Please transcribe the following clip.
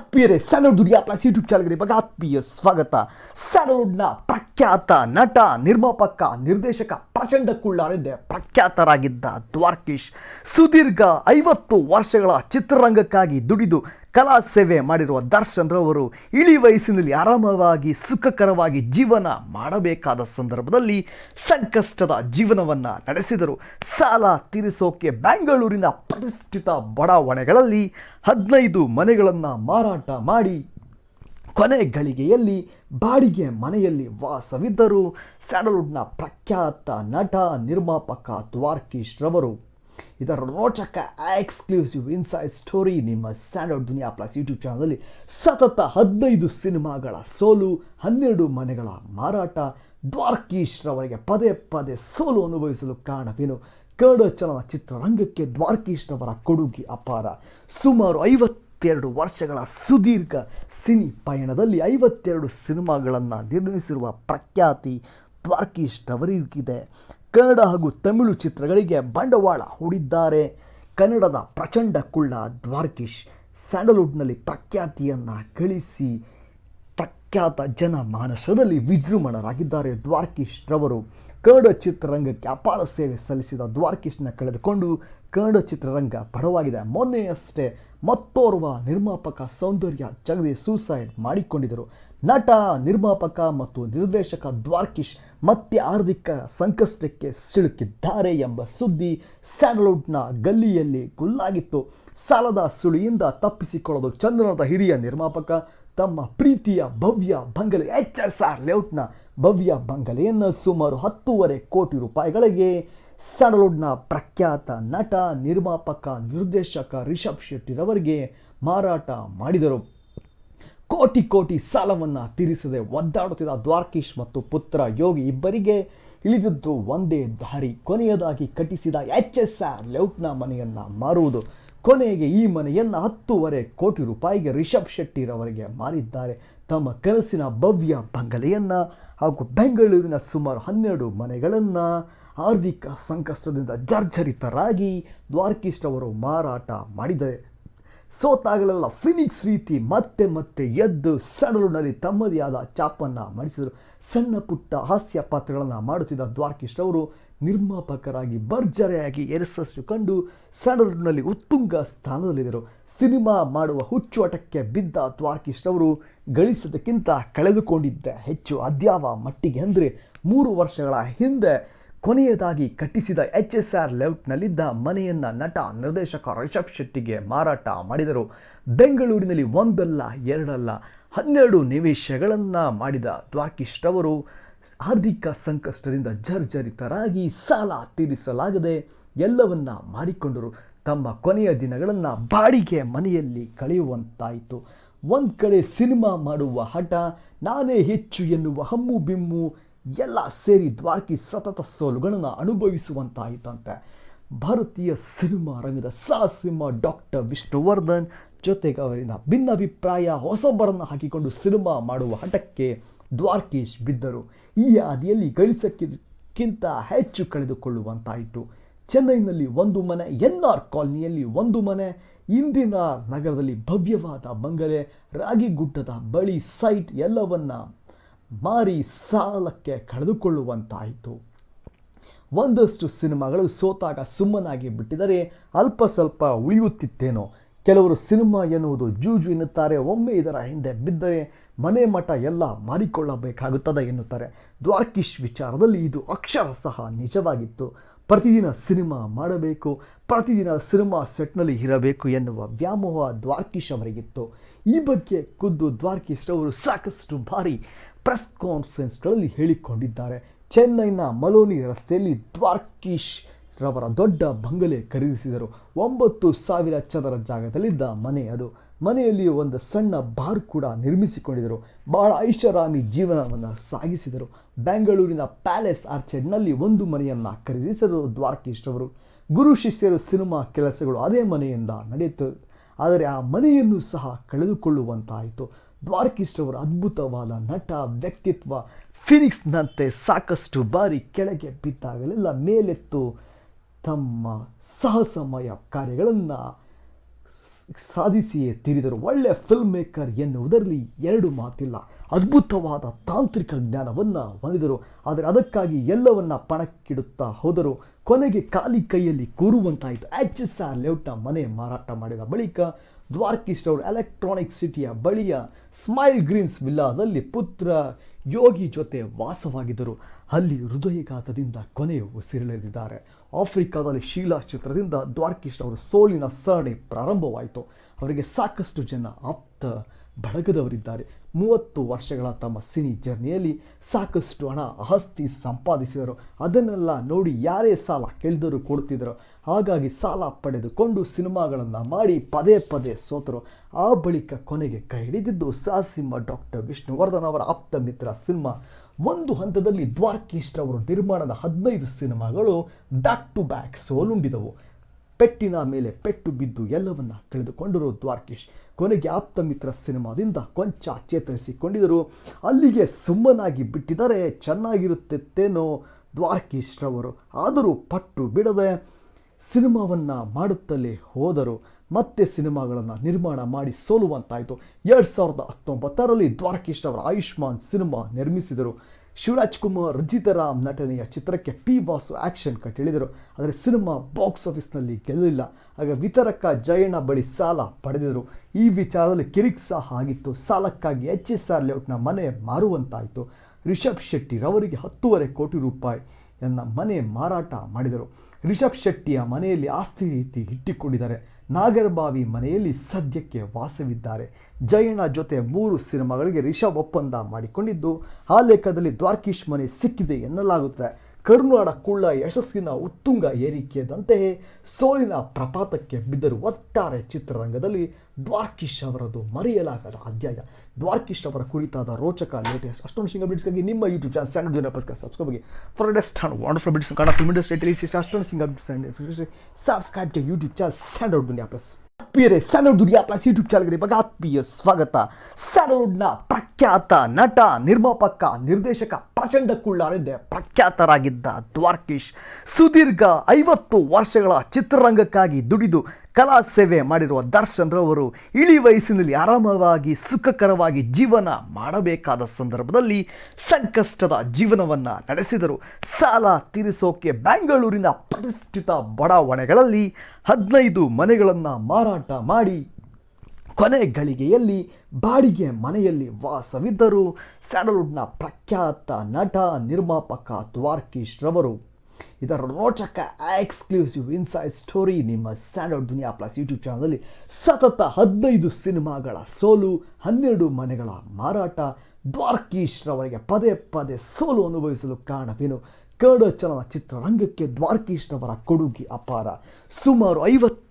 ಆತ್ಮೀಯರೇ Sandalwood Duniya plus YouTube ಚಾನಲ್ಗೆ ಇವಾಗ ಆತ್ಮೀಯ ಸ್ವಾಗತ. ಸ್ಯಾಂಡಲ್ವುಡ್ನ ಪ್ರಖ್ಯಾತ ನಟ, ನಿರ್ಮಾಪಕ, ನಿರ್ದೇಶಕ ಪ್ರಚಂಡ ಕುಳ್ಳಾರೆಂದೇ ಪ್ರಖ್ಯಾತರಾಗಿದ್ದ ದ್ವಾರ್ಕೀಶ್. ಸುದೀರ್ಘ ಐವತ್ತು ವರ್ಷಗಳ ಚಿತ್ರರಂಗಕ್ಕಾಗಿ ದುಡಿದು ಕಲಾ ಸೇವೆ ಮಾಡಿರುವ ದರ್ಶನ್ ರವರು ಇಳಿ ವಯಸ್ಸಿನಲ್ಲಿ ಆರಾಮವಾಗಿ, ಸುಖಕರವಾಗಿ ಜೀವನ ಮಾಡಬೇಕಾದ ಸಂದರ್ಭದಲ್ಲಿ ಸಂಕಷ್ಟದ ಜೀವನವನ್ನು ನಡೆಸಿದರು. ಸಾಲ ತೀರಿಸೋಕೆ ಬೆಂಗಳೂರಿನ ಪ್ರತಿಷ್ಠಿತ ಬಡಾವಣೆಗಳಲ್ಲಿ ಹದಿನೈದು ಮನೆಗಳನ್ನು ಮಾರಾಟ ಮಾಡಿ ಕೊನೆ ಗಳಿಗೆಯಲ್ಲಿ ಬಾಡಿಗೆ ಮನೆಯಲ್ಲಿ ವಾಸವಿದ್ದರು. ಸ್ಯಾಂಡಲ್ವುಡ್ನ ಪ್ರಖ್ಯಾತ ನಟ, ನಿರ್ಮಾಪಕ ದ್ವಾರ್ಕೀಶ್ ರವರು ಇದರ ರೋಚಕ ಎಕ್ಸ್ಕ್ಲೂಸಿವ್ ಇನ್ಸೈಡ್ ಸ್ಟೋರಿ ನಿಮ್ಮ ಸ್ಯಾಂಡಲ್ವುಡ್ ದುನಿಯಾ ಪ್ಲಸ್ ಯೂಟ್ಯೂಬ್ ಚಾನಲಲ್ಲಿ ಸತತ ಹದಿನೈದು ಸಿನಿಮಾಗಳ ಸೋಲು, ಹನ್ನೆರಡು ಮನೆಗಳ ಮಾರಾಟ ದ್ವಾರ್ಕೀಶ್ರವರಿಗೆ ಪದೇ ಪದೇ ಸೋಲು ಅನುಭವಿಸಲು ಕಾರಣವೇನು? ಕನ್ನಡ ಚಲನಚಿತ್ರರಂಗಕ್ಕೆ ದ್ವಾರಕೀಶ್ ರವರ ಕೊಡುಗೆ ಅಪಾರ. ಸುಮಾರು ಐವತ್ತೆರಡು ವರ್ಷಗಳ ಸುದೀರ್ಘ ಸಿನಿ ಪಯಣದಲ್ಲಿ ಐವತ್ತೆರಡು ಸಿನಿಮಾಗಳನ್ನು ನಿರ್ಮಿಸಿರುವ ಪ್ರಖ್ಯಾತಿ ದ್ವಾರ್ಕೀಶ್ ರವರಿಗಿದೆ. ಕನ್ನಡ ಹಾಗೂ ತಮಿಳು ಚಿತ್ರಗಳಿಗೆ ಬಂಡವಾಳ ಹೂಡಿದ್ದಾರೆ. ಕನ್ನಡದ ಪ್ರಚಂಡ ಕುಳ್ಳ ದ್ವಾರಕೀಶ್ ಸ್ಯಾಂಡಲ್ವುಡ್ನಲ್ಲಿ ಪ್ರಖ್ಯಾತಿಯನ್ನು ಗಳಿಸಿ ಪ್ರಖ್ಯಾತ ಜನ ಮಾನಸದಲ್ಲಿ ವಿಜೃಂಭಣರಾಗಿದ್ದಾರೆ. ದ್ವಾರಕೀಶ್ ರವರು ಕನ್ನಡ ಚಿತ್ರರಂಗಕ್ಕೆ ಅಪಾರ ಸೇವೆ ಸಲ್ಲಿಸಿದ ದ್ವಾರಕೀಶ್ನ ಕಳೆದುಕೊಂಡು ಕನ್ನಡ ಚಿತ್ರರಂಗ ಬಡವಾಗಿದೆ. ಮೊನ್ನೆಯಷ್ಟೇ ಮತ್ತೋರ್ವ ನಿರ್ಮಾಪಕ ಸೌಂದರ್ಯ ಜಗದಿ ಸೂಸೈಡ್ ಮಾಡಿಕೊಂಡಿದ್ದರು. ನಟ, ನಿರ್ಮಾಪಕ ಮತ್ತು ನಿರ್ದೇಶಕ ದ್ವಾರಕೀಶ್ ಮತ್ತೆ ಆರ್ಥಿಕ ಸಂಕಷ್ಟಕ್ಕೆ ಸಿಲುಕಿದ್ದಾರೆ ಎಂಬ ಸುದ್ದಿ ಸ್ಯಾಂಡಲ್ವುಡ್ನ ಗಲ್ಲಿಯಲ್ಲಿ ಗುಲ್ಲಾಗಿತ್ತು. ಸಾಲದ ಸುಳಿಯಿಂದ ತಪ್ಪಿಸಿಕೊಳ್ಳಲು ಚಂದ್ರನದ ಹಿರಿಯ ನಿರ್ಮಾಪಕ ತಮ್ಮ ಪ್ರೀತಿಯ ಭವ್ಯ ಬಂಗಲೆ, ಎಚ್ ಎಸ್ ಆರ್ ಲೇಔಟ್ನ ಭವ್ಯ ಬಂಗಲೆಯನ್ನು ಸುಮಾರು ಹತ್ತೂವರೆ ಕೋಟಿ ರೂಪಾಯಿಗಳಿಗೆ ಸಡಲುಡ್ನ ಪ್ರಖ್ಯಾತ ನಟ, ನಿರ್ಮಾಪಕ, ನಿರ್ದೇಶಕ ರಿಷಬ್ ಶೆಟ್ಟಿರವರಿಗೆ ಮಾರಾಟ ಮಾಡಿದರು. ಕೋಟಿ ಕೋಟಿ ಸಾಲವನ್ನು ತೀರಿಸದೆ ಒದ್ದಾಡುತ್ತಿದ್ದ ದ್ವಾರಕೀಶ್ ಮತ್ತು ಪುತ್ರ ಯೋಗಿ ಇಬ್ಬರಿಗೆ ಇಳಿದದ್ದು ಒಂದೇ ದಾರಿ, ಕೊನೆಯದಾಗಿ ಕಟ್ಟಿಸಿದ ಎಚ್ ಎಸ್ ಆರ್ ಲೇಔಟ್ನ ಮನೆಯನ್ನು ಮಾರುವುದು. ಕೊನೆಗೆ ಈ ಮನೆಯನ್ನು ಹತ್ತೂವರೆ ಕೋಟಿ ರೂಪಾಯಿಗೆ ರಿಷಬ್ ಶೆಟ್ಟಿರವರಿಗೆ ಮಾರಿದ್ದಾರೆ. ತಮ್ಮ ಕನಸಿನ ಭವ್ಯ ಬಂಗಲೆಯನ್ನು ಹಾಗೂ ಬೆಂಗಳೂರಿನ ಸುಮಾರು ಹನ್ನೆರಡು ಮನೆಗಳನ್ನು ಆರ್ಥಿಕ ಸಂಕಷ್ಟದಿಂದ ಜರ್ಜರಿತರಾಗಿ ದ್ವಾರಕೀಶ್ರವರು ಮಾರಾಟ ಮಾಡಿದ್ದಾರೆ ಸೋತಾಗಲೆಲ್ಲ ಫಿನಿಕ್ಸ್ ರೀತಿ ಮತ್ತೆ ಮತ್ತೆ ಎದ್ದು ಸಡಲುನಲ್ಲಿ ತಮ್ಮದೇ ಆದ ಚಾಪನ್ನು ಮಾಡಿಸಿದರು. ಸಣ್ಣ ಪುಟ್ಟ ಹಾಸ್ಯ ಪಾತ್ರಗಳನ್ನು ಮಾಡುತ್ತಿದ್ದ ದ್ವಾರಕೀಶ್ ಅವರು ನಿರ್ಮಾಪಕರಾಗಿ ಭರ್ಜರಿಯಾಗಿ ಎರಸಷ್ಟು ಕಂಡು ಸ್ಯಾಂಡಲ್ವುಡ್ನಲ್ಲಿ ಉತ್ತುಂಗ ಸ್ಥಾನದಲ್ಲಿದ್ದರು. ಸಿನಿಮಾ ಮಾಡುವ ಹುಚ್ಚುವಟಕ್ಕೆ ಬಿದ್ದ ದ್ವಾರಕೀಶ್ ಅವರು ಗಳಿಸೋದಕ್ಕಿಂತ ಕಳೆದುಕೊಂಡಿದ್ದ ಹೆಚ್ಚು ಅದ್ಯಾವ ಮಟ್ಟಿಗೆ ಅಂದರೆ ಮೂರು ವರ್ಷಗಳ ಹಿಂದೆ ಕೊನೆಯದಾಗಿ ಕಟ್ಟಿಸಿದ ಎಚ್ ಎಸ್ ಆರ್ ಲೆಫ್ಟ್ನಲ್ಲಿದ್ದ ಮನೆಯನ್ನು ನಟ ನಿರ್ದೇಶಕ ರಿಷಬ್ ಶೆಟ್ಟಿಗೆ ಮಾರಾಟ ಮಾಡಿದರು. ಬೆಂಗಳೂರಿನಲ್ಲಿ ಒಂದಲ್ಲ ಎರಡಲ್ಲ ಹನ್ನೆರಡು ನಿವೇಶಗಳನ್ನು ಮಾಡಿದ ದ್ವಾರ್ಕಿಷ್ಠವರು ಆರ್ಥಿಕ ಸಂಕಷ್ಟದಿಂದ ಜರ್ಜರಿತರಾಗಿ ಸಾಲ ತೀರಿಸಲಾಗದೆ ಎಲ್ಲವನ್ನ ಮಾರಿಕೊಂಡರು ತಮ್ಮ ಕೊನೆಯ ದಿನಗಳನ್ನು ಬಾಡಿಗೆ ಮನೆಯಲ್ಲಿ ಕಳೆಯುವಂತಾಯಿತು. ಒಂದು ಕಡೆ ಸಿನಿಮಾ ಮಾಡುವ ಹಠ, ನಾನೇ ಹೆಚ್ಚು ಎನ್ನುವ ಹಮ್ಮು ಬಿಮ್ಮು, ಎಲ್ಲ ಸೇರಿ ದ್ವಾರ್ಕಿ ಸತತ ಸೋಲುಗಳನ್ನು ಅನುಭವಿಸುವಂತಾಯಿತಂತೆ. ಭಾರತೀಯ ಸಿನಿಮಾ ರಂಗದ ಸಾಹಸಿಂಹ ಡಾಕ್ಟರ್ ವಿಷ್ಣುವರ್ಧನ್ ಜೊತೆಗೆ ಅವರಿಂದ ಭಿನ್ನಾಭಿಪ್ರಾಯ, ಹೊಸಬರನ್ನು ಹಾಕಿಕೊಂಡು ಸಿನಿಮಾ ಮಾಡುವ ಹಠಕ್ಕೆ ದ್ವಾರಕೇಶ್ ಬಿದ್ದರು. ಈ ಹಾದಿಯಲ್ಲಿ ಗಳಿಸಕ್ಕಿಂತ ಹೆಚ್ಚು ಕಳೆದುಕೊಳ್ಳುವಂತಾಯಿತು. ಚೆನ್ನೈನಲ್ಲಿ ಒಂದು ಮನೆ, ಎನ್ ಆರ್ ಕಾಲನಿಯಲ್ಲಿ ಒಂದು ಮನೆ, ಇಂದಿನ ನಗರದಲ್ಲಿ ಭವ್ಯವಾದ ಬಂಗಲೆ, ರಾಗಿಗುಡ್ಡದ ಬಳಿ ಸೈಟ್ ಎಲ್ಲವನ್ನ ಮಾರಿ ಸಾಲಕ್ಕೆ ಕಳೆದುಕೊಳ್ಳುವಂತಾಯಿತು. ಒಂದಷ್ಟು ಸಿನಿಮಾಗಳು ಸೋತಾಗ ಸುಮ್ಮನಾಗಿ ಬಿಟ್ಟಿದರೆ ಅಲ್ಪ ಸ್ವಲ್ಪ ಉಳಿಯುತ್ತಿತ್ತೇನೋ. ಕೆಲವರು ಸಿನಿಮಾ ಎನ್ನುವುದು ಜೂಜು ಎನ್ನುತ್ತಾರೆ, ಒಮ್ಮೆ ಇದರ ಹಿಂದೆ ಬಿದ್ದರೆ ಮನೆ ಮಠ ಎಲ್ಲ ಮಾರಿಕೊಳ್ಳಬೇಕಾಗುತ್ತದೆ ಎನ್ನುತ್ತಾರೆ. ದ್ವಾರ್ಕಿಶ್ ವಿಚಾರದಲ್ಲಿ ಇದು ಅಕ್ಷರ ಸಹ ನಿಜವಾಗಿತ್ತು. ಪ್ರತಿದಿನ ಸಿನಿಮಾ ಮಾಡಬೇಕು, ಪ್ರತಿದಿನ ಸಿನಿಮಾ ಸೆಟ್ನಲ್ಲಿ ಇರಬೇಕು ಎನ್ನುವ ವ್ಯಾಮೋಹ ದ್ವಾರ್ಕಿಶ್ ಅವರಿಗಿತ್ತು. ಈ ಬಗ್ಗೆ ಖುದ್ದು ದ್ವಾರ್ಕಿಶ್ ಅವರು ಸಾಕಷ್ಟು ಬಾರಿ ಪ್ರೆಸ್ ಕಾನ್ಫರೆನ್ಸ್ಗಳಲ್ಲಿ ಹೇಳಿಕೊಂಡಿದ್ದಾರೆ. ಚೆನ್ನೈನ ಮಲೋನಿ ರಸ್ತೆಯಲ್ಲಿ ದ್ವಾರ್ಕೀಶ್ ರವರ ದೊಡ್ಡ ಬಂಗಲೆ ಖರೀದಿಸಿದರು. ಒಂಬತ್ತು ಸಾವಿರ ಚದರ ಜಾಗದಲ್ಲಿದ್ದ ಮನೆ ಅದು. ಮನೆಯಲ್ಲಿ ಒಂದು ಸಣ್ಣ ಬಾರ್ ಕೂಡ ನಿರ್ಮಿಸಿಕೊಂಡಿದ್ದರು. ಬಹಳ ಐಷಾರಾಮಿ ಜೀವನವನ್ನು ಸಾಗಿಸಿದರು. ಬೆಂಗಳೂರಿನ ಪ್ಯಾಲೇಸ್ ಆರ್ಚೆಡ್ನಲ್ಲಿ ಒಂದು ಮನೆಯನ್ನು ಖರೀದಿಸಿದರು ದ್ವಾರಕೀಶ್ ರವರು. ಗುರು ಶಿಷ್ಯರು ಸಿನಿಮಾ ಕೆಲಸಗಳು ಅದೇ ಮನೆಯಿಂದ ನಡೆಯಿತು. ಆದರೆ ಆ ಮನೆಯನ್ನು ಸಹ ಕಳೆದುಕೊಳ್ಳುವಂತಾಯಿತು. ದ್ವಾರಕೀಶ್ ರವರು ಅದ್ಭುತವಾದ ನಟ, ವ್ಯಕ್ತಿತ್ವ ಫಿನಿಕ್ಸ್ನಂತೆ ಸಾಕಷ್ಟು ಬಾರಿ ಕೆಳಗೆ ಬಿದ್ದಾಗಲೆಲ್ಲ ಮೇಲೆತ್ತು ತಮ್ಮ ಸಾಹಸಮಯ ಕಾರ್ಯಗಳನ್ನು ಸಾಧಿಸಿಯೇ ತೀರಿದರು. ಒಳ್ಳೆಯ ಫಿಲ್ಮ್ ಮೇಕರ್ ಎನ್ನುವುದರಲ್ಲಿ ಎರಡು ಮಾತಿಲ್ಲ. ಅದ್ಭುತವಾದ ತಾಂತ್ರಿಕ ಜ್ಞಾನವನ್ನು ಹೊಂದಿದರು. ಆದರೆ ಅದಕ್ಕಾಗಿ ಎಲ್ಲವನ್ನ ಪಣಕ್ಕಿಡುತ್ತಾ ಹೋದರು. ಕೊನೆಗೆ ಖಾಲಿ ಕೈಯಲ್ಲಿ ಕೂರುವಂತಾಯಿತು. ಎಚ್ ಎಸ್ ಆರ್ ಲೇಔಟ್ನ ಮನೆ ಮಾರಾಟ ಮಾಡಿದ ಬಳಿಕ ದ್ವಾರಕೀಶ್ ಅವರು ಎಲೆಕ್ಟ್ರಾನಿಕ್ ಸಿಟಿಯ ಬಳಿಯ ಸ್ಮೈಲ್ ಗ್ರೀನ್ಸ್ ವಿಲ್ಲಾದಲ್ಲಿ ಪುತ್ರ ಯೋಗಿ ಜೊತೆ ವಾಸವಾಗಿದ್ದರು ಅಲ್ಲಿ ಹೃದಯಘಾತದಿಂದ ಕೊನೆಯ ಉಸಿರೆಳೆದಿದ್ದಾರೆ ಆಫ್ರಿಕಾದಲ್ಲಿ ಶೀಲಾ ಚಿತ್ರದಿಂದ ದ್ವಾರಕೀಶ್ ಅವರು ಸೋಲಿನ ಸರಣಿ ಪ್ರಾರಂಭವಾಯಿತು. ಅವರಿಗೆ ಸಾಕಷ್ಟು ಜನ ಆಪ್ತ ಬಳಗದವರಿದ್ದಾರೆ. ಮೂವತ್ತು ವರ್ಷಗಳ ತಮ್ಮ ಸಿನಿ ಜರ್ನಿಯಲ್ಲಿ ಸಾಕಷ್ಟು ಹಣ ಆಸ್ತಿ ಸಂಪಾದಿಸಿದರು. ಅದನ್ನೆಲ್ಲ ನೋಡಿ ಯಾರೇ ಸಾಲ ಕೇಳಿದರೂ ಕೊಡುತ್ತಿದ್ದರು. ಹಾಗಾಗಿ ಸಾಲ ಪಡೆದುಕೊಂಡು ಸಿನಿಮಾಗಳನ್ನು ಮಾಡಿ ಪದೇ ಪದೇ ಸೋತರು. ಆ ಬಳಿಕ ಕೊನೆಗೆ ಕೈ ಹಿಡಿದಿದ್ದು ಸಾಸಿಂಹ ಡಾಕ್ಟರ್ ವಿಷ್ಣುವರ್ಧನ್ ಅವರ ಆಪ್ತ ಮಿತ್ರ ಸಿನಿಮಾ. ಒಂದು ಹಂತದಲ್ಲಿ ದ್ವಾರಕೀಶ್ ರವರು ನಿರ್ಮಾಣದ ಹದಿನೈದು ಸಿನಿಮಾಗಳು ಬ್ಯಾಕ್ ಟು ಬ್ಯಾಕ್ ಸೋಲುಂಡಿದವು ಪೆಟ್ಟಿನ ಮೇಲೆ ಪೆಟ್ಟು ಬಿದ್ದು ಎಲ್ಲವನ್ನ ಕಳೆದುಕೊಂಡರು ದ್ವಾರಕೀಶ್. ಕೊನೆಗೆ ಆಪ್ತ ಮಿತ್ರ ಸಿನಿಮಾದಿಂದ ಕೊಂಚ ಚೇತರಿಸಿಕೊಂಡಿದ್ದರು. ಅಲ್ಲಿಗೆ ಸುಮ್ಮನಾಗಿ ಬಿಟ್ಟಿದ್ದಾರೆ ಚೆನ್ನಾಗಿರುತ್ತಿತ್ತೇನೋ ದ್ವಾರಕೀಶ್ರವರು. ಆದರೂ ಪಟ್ಟು ಬಿಡದೆ ಸಿನಿಮಾವನ್ನು ಮಾಡುತ್ತಲೇ ಹೋದರು. ಮತ್ತೆ ಸಿನಿಮಾಗಳನ್ನು ನಿರ್ಮಾಣ ಮಾಡಿ ಸೋಲುವಂತಾಯಿತು. ಎರಡು ಸಾವಿರದ ಹತ್ತೊಂಬತ್ತರಲ್ಲಿ ದ್ವಾರಕೀಶ್ ಅವರ ಆಯುಷ್ಮಾನ್ ಸಿನಿಮಾ ನಿರ್ಮಿಸಿದರು. ಶಿವರಾಜ್ ಕುಮಾರ್ ರಂಜಿತರಾಮ್ ನಟನೆಯ ಚಿತ್ರಕ್ಕೆ ಪಿ ಬಾಸು ಆ್ಯಕ್ಷನ್ ಕಟ್ ಹೇಳಿದರು ಆದರೆ ಸಿನಿಮಾ ಬಾಕ್ಸ್ ಆಫೀಸ್ನಲ್ಲಿ ಗೆಲ್ಲಲಿಲ್ಲ ಆಗ ವಿತರಕ ಜಯಣ್ಣ ಬಳಿ ಸಾಲ ಪಡೆದಿದ್ದರು. ಈ ವಿಚಾರದಲ್ಲಿ ಕಿರಿಕ್ ಸಹ ಆಗಿತ್ತು. ಸಾಲಕ್ಕಾಗಿ ಎಚ್ ಎಸ್ ಆರ್ ಲೇಔಟ್ನ ಮನೆ ಮಾರುವಂತಾಯಿತು. ರಿಷಬ್ ಶೆಟ್ಟಿ ರವರಿಗೆ ಹತ್ತೂವರೆ ಕೋಟಿ ರೂಪಾಯಿ ಎನ್ನ ಮನೆ ಮಾರಾಟ ಮಾಡಿದರು. ರಿಷಬ್ ಶೆಟ್ಟಿಯ ಮನೆಯಲ್ಲಿ ಆಸ್ತಿ ರೀತಿ ಇಟ್ಟಿಕೊಂಡಿದ್ದಾರೆ. ನಾಗರಬಾವಿ ಮನೆಯಲ್ಲಿ ಸದ್ಯಕ್ಕೆ ವಾಸವಿದ್ದಾರೆ. ಜಯಣ್ಣ ಜೊತೆ ಮೂರು ಸಿನಿಮಾಗಳಿಗೆ ರಿಷಬ್ ಒಪ್ಪಂದ ಮಾಡಿಕೊಂಡಿದ್ದು, ಆ ಲೆಕ್ಕದಲ್ಲಿ ದ್ವಾರಕೀಶ್ ಮನೆ ಸಿಕ್ಕಿದೆ ಎನ್ನಲಾಗುತ್ತದೆ. ಕರುನಾಡ ಕುಳ್ಳ ಯಶಸ್ಸಿನ ಉತ್ತುಂಗ ಏರಿಕೆದಂತೆಯೇ ಸೋಲಿನ ಪ್ರಪಾತಕ್ಕೆ ಬಿದ್ದರು ಒಟ್ಟಾರೆ ಚಿತ್ರರಂಗದಲ್ಲಿ ದ್ವಾರ್ಕಿಶ್ ಅವರದು ಮರೆಯಲಾಗದ ಅಧ್ಯಾಯ. ದ್ವಾರ್ಕಿಶ್ ಅವರ ಕುರಿತಾದ ರೋಚಕ ಲೇಟೆಸ್ಟ್ ಅಷ್ಟೊಂದು ಸಿಂಗ ಬಿಡ್ಸ್ಗಾಗಿ ನಿಮ್ಮ ಯೂಟ್ಯೂಬ್ ಚಾನಲ್ ಸ್ಯಾಂಡ್ ಜನ ಪಸ್ಕ subscribe for best and wonderful bits Kannada film industry ಟೆಲಿಸಿ ಅಷ್ಟೊಂದು Singh bits subscribe to YouTube channel sand Duniya plus ಆತ್ಮೀಯರೇ ಸ್ಯಾಂಡಲ್ವುಡ್ ದುನಿಯಾ ಪ್ಲಸ್ ಯೂಟ್ಯೂಬ್ ಚಾನಲ್ಗೆ ಇವಾಗ ಆತ್ಮೀಯ ಸ್ವಾಗತ. ಸ್ಯಾಂಡಲ್ವುಡ್ನ ಪ್ರಖ್ಯಾತ ನಟ, ನಿರ್ಮಾಪಕ, ನಿರ್ದೇಶಕ ಪ್ರಚಂಡ ಕುಳ್ಳಾರಿದ್ದೆ ಪ್ರಖ್ಯಾತರಾಗಿದ್ದ ದ್ವಾರ್ಕೀಶ್, ಸುದೀರ್ಘ ಐವತ್ತು ವರ್ಷಗಳ ಚಿತ್ರರಂಗಕ್ಕಾಗಿ ದುಡಿದು ಕಲಾ ಸೇವೆ ಮಾಡಿರುವ ದರ್ಶನ್ ರವರು ಇಳಿ ವಯಸ್ಸಿನಲ್ಲಿ ಆರಾಮವಾಗಿ, ಸುಖಕರವಾಗಿ ಜೀವನ ಮಾಡಬೇಕಾದ ಸಂದರ್ಭದಲ್ಲಿ ಸಂಕಷ್ಟದ ಜೀವನವನ್ನು ನಡೆಸಿದರು. ಸಾಲ ತೀರಿಸೋಕೆ ಬೆಂಗಳೂರಿನ ಪ್ರತಿಷ್ಠಿತ ಬಡಾವಣೆಗಳಲ್ಲಿ ಹದಿನೈದು ಮನೆಗಳನ್ನು ಮಾರಾಟ ಮಾಡಿ ಕೊನೆ ಗಳಿಗೆಯಲ್ಲಿ ಬಾಡಿಗೆ ಮನೆಯಲ್ಲಿ ವಾಸವಿದ್ದರು. ಸ್ಯಾಂಡಲ್ವುಡ್ನ ಪ್ರಖ್ಯಾತ ನಟ, ನಿರ್ಮಾಪಕ ದ್ವಾರ್ಕೀಶ್ ರವರು ಇದರ ರೋಚಕ ಎಕ್ಸ್ಕ್ಲೂಸಿವ್ ಇನ್ಸೈಡ್ ಸ್ಟೋರಿ ನಿಮ್ಮ ಸ್ಯಾಂಡರ್ಡ್ ದುನಿಯಾ ಪ್ಲಸ್ ಯೂಟ್ಯೂಬ್ ಚಾನಲಲ್ಲಿ ಸತತ ಹದಿನೈದು ಸಿನಿಮಾಗಳ ಸೋಲು, ಹನ್ನೆರಡು ಮನೆಗಳ ಮಾರಾಟ, ದ್ವಾರಕೀಶ್ ರವರಿಗೆ ಪದೇ ಪದೇ ಸೋಲು ಅನುಭವಿಸಲು ಕಾರಣವೇನು? ಕನ್ನಡ ಚಲನಚಿತ್ರರಂಗಕ್ಕೆ ದ್ವಾರಕೀಶ್ ರವರ ಕೊಡುಗೆ ಅಪಾರ. ಸುಮಾರು ಐವತ್ತು